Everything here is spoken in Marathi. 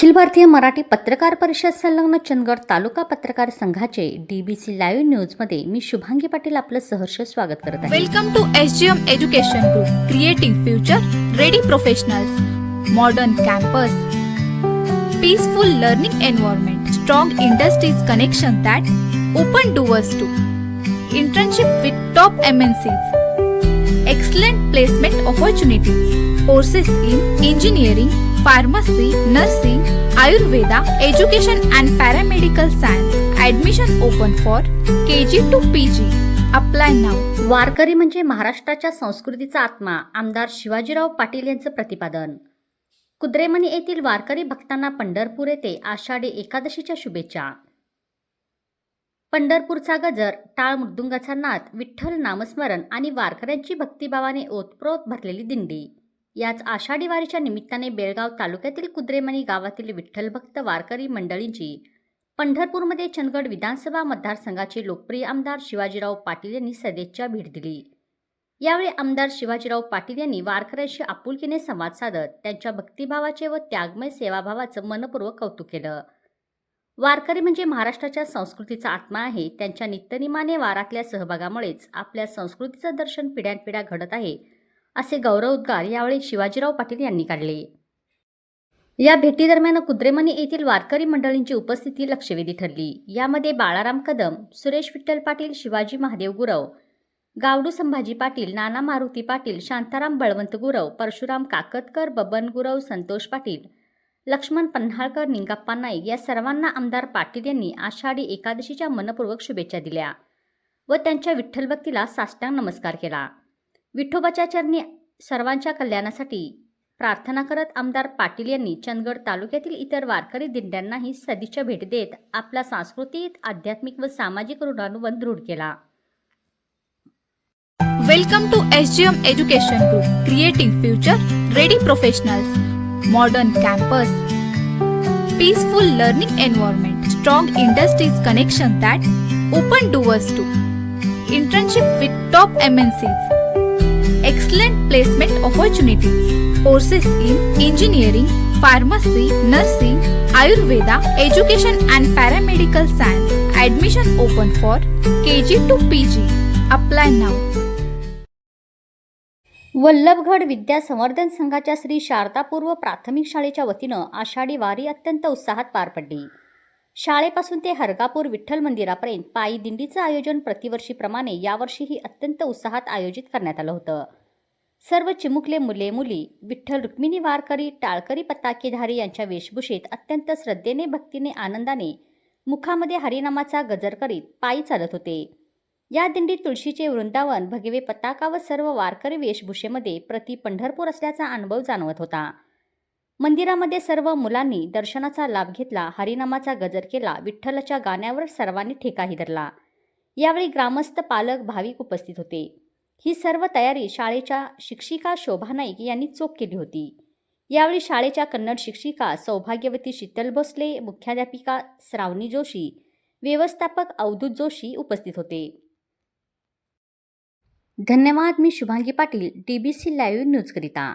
अखिल भारतीय मराठी पत्रकार परिषद संलग्न चंदगड तालुका पत्रकार संघाचे डी बी सी लाईव्ह न्यूजमध्ये मी शुभांगी पाटील आपलं सहर्ष स्वागत करत आहे. Welcome to S G M education group creative future ready professional modern campus peaceful learning environment strong industries connection that open doors to internship with top M N C excellent placement opportunities courses in engineering pharmacy nursing Ayurveda education and paramedical science. Admission open for K G to P G apply now वारकरी म्हणजे महाराष्ट्राच्या संस्कृतीचा आत्मा आमदार शिवाजीराव पाटील यांचं प्रतिपादन. कुद्रेमणी येथील वारकरी भक्तांना पंढरपूर येथे आषाढी एकादशीच्या शुभेच्छा. पंढरपूरचा गजर टाळ मृदुंगाचा नाद विठ्ठल नामस्मरण आणि वारकऱ्यांची भक्तिभावाने ओतप्रोत भरलेली दिंडी. याच आषाढी वारीच्या निमित्ताने बेळगाव तालुक्यातील कुद्रेमणी गावातील विठ्ठल भक्त वारकरी मंडळींची पंढरपूरमध्ये चंदगड विधानसभा मतदारसंघाचे लोकप्रिय आमदार शिवाजीराव पाटील यांनी सदेच्छा भेट दिली. यावेळी आमदार शिवाजीराव पाटील यांनी वारकऱ्यांशी आपुलकीने संवाद साधत त्यांच्या भक्तिभावाचे व त्यागमय सेवाभावाचं मनपूर्वक कौतुक केलं. वारकरी म्हणजे महाराष्ट्राच्या संस्कृतीचा आत्मा आहे. त्यांच्या नित्यनिमाने वारातल्या सहभागामुळेच आपल्या संस्कृतीचं दर्शन पिढ्यानपिढ्या घडत आहे. असे गौरवोद्गार यावेळी शिवाजीराव पाटील यांनी काढले. या भेटीदरम्यान कुद्रेमणी येथील वारकरी मंडळींची उपस्थिती लक्षवेधी ठरली. यामध्ये बाळाराम कदम सुरेश विठ्ठल पाटील शिवाजी महादेव गुरव गावडू संभाजी पाटील नाना मारुती पाटील शांताराम बळवंत गुरव परशुराम काकतकर बबन गुरव संतोष पाटील लक्ष्मण पन्हाळकर निंगाप्पा नाईक या सर्वांना आमदार पाटील यांनी आषाढी एकादशीच्या मनपूर्वक शुभेच्छा दिल्या व त्यांच्या विठ्ठलभक्तीला साष्टांग नमस्कार केला. विठोबाच्या चरणी सर्वांच्या कल्याणासाठी प्रार्थना करत आमदार पाटील यांनी चंदगड तालुक्यातील इतर वारकरी दिंड्यांनाही सदिच्छा भेट देत आपला सांस्कृतिक आध्यात्मिक व सामाजिक ऋणानुबंध दृढ केला. Welcome to S G M education to creating future ready professional modern campus peaceful learning environment strong industries connection that open doors to internship with top M N Cs excellent placement opportunities, courses in engineering, pharmacy, nursing, Ayurveda, education and paramedical science. Admission open for KG to PG. Apply now. Vallabhgad Vidya Samvardhan संघाच्या श्री शारदापूर्व प्राथमिक शाळेच्या वतीनं आषाढी वारी अत्यंत उत्साहात पार पडली शाळेपासून ते हरगापूर विठ्ठल मंदिरापर्यंत पायी दिंडीचं आयोजन प्रतिवर्षीप्रमाणे यावर्षीही अत्यंत उत्साहात आयोजित करण्यात आलं होतं. सर्व चिमुकले मुले मुली विठ्ठल रुक्मिणी वारकरी टाळकरी पताकेधारी यांच्या वेशभूषेत अत्यंत श्रद्धेने भक्तीने आनंदाने मुखामध्ये हरिनामाचा गजर करीत पायी चालत होते. या दिंडीत तुळशीचे वृंदावन भगवे पताका व सर्व वारकरी वेशभूषेमध्ये प्रति पंढरपूर असल्याचा अनुभव जाणवत होता. मंदिरामध्ये सर्व मुलांनी दर्शनाचा लाभ घेतला हरिनामाचा गजर केला विठ्ठलाच्या गाण्यावर सर्वांनी ठेकाही धरला यावेळी ग्रामस्थ पालक भाविक उपस्थित होते. ही सर्व तयारी शाळेच्या शिक्षिका शोभा नाईक यांनी चोख केली होती. यावेळी शाळेच्या कन्नड शिक्षिका सौभाग्यवती शीतल भोसले मुख्याध्यापिका श्रावणी जोशी व्यवस्थापक अवधूत जोशी उपस्थित होते. धन्यवाद मी Shubhangi Patil D B C live न्यूजकरिता.